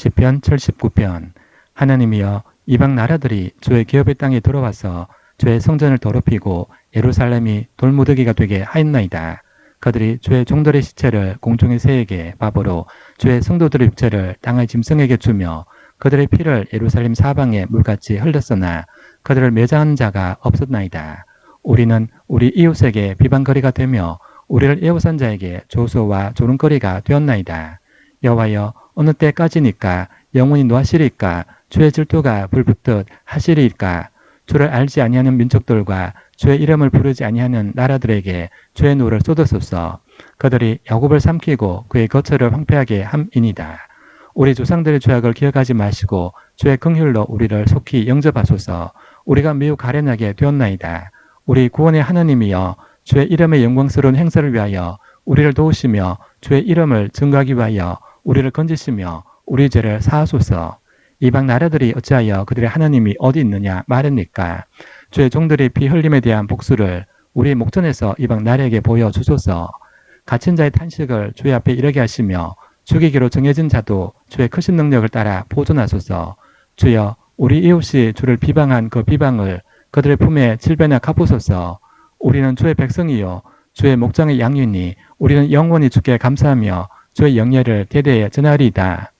시편 79편 하나님이여 이방 나라들이 주의 기업의 땅에 들어와서 주의 성전을 더럽히고 예루살렘이 돌무더기가 되게 하였나이다. 그들이 주의 종들의 시체를 공중의 새에게 밥으로 주의 성도들의 육체를 땅의 짐승에게 주며 그들의 피를 예루살렘 사방에 물같이 흘렸으나 그들을 매장하는 자가 없었나이다. 우리는 우리 이웃에게 비방거리가 되며 우리를 에워싼 자에게 조소와 조롱거리가 되었나이다. 여호와여 어느 때까지니까 영원히 노하시리까 주의 질투가 불붙듯 하시리이까 주를 알지 아니하는 민족들과 주의 이름을 부르지 아니하는 나라들에게 주의 노를 쏟으소서 그들이 야곱을 삼키고 그의 거처를 황폐하게 함이니다. 우리 조상들의 죄악을 기억하지 마시고 주의 긍휼로 우리를 속히 영접하소서 우리가 매우 가련하게 되었나이다. 우리 구원의 하나님이여 주의 이름의 영광스러운 행사를 위하여 우리를 도우시며 주의 이름을 증거하기 위하여 우리를 건지시며 우리 죄를 사하소서. 이방 나라들이 어찌하여 그들의 하나님이 어디 있느냐 말합니까? 주의 종들의 피 흘림에 대한 복수를 우리 목전에서 이방 나라에게 보여 주소서. 갇힌 자의 탄식을 주의 앞에 이르게 하시며 죽이기로 정해진 자도 주의 크신 능력을 따라 보존하소서. 주여 우리 이웃이 주를 비방한 그 비방을 그들의 품에 칠배나 갚으소서. 우리는 주의 백성이요 주의 목장의 양이니 우리는 영원히 주께 감사하며 주의 영예를 대대에 전하리이다.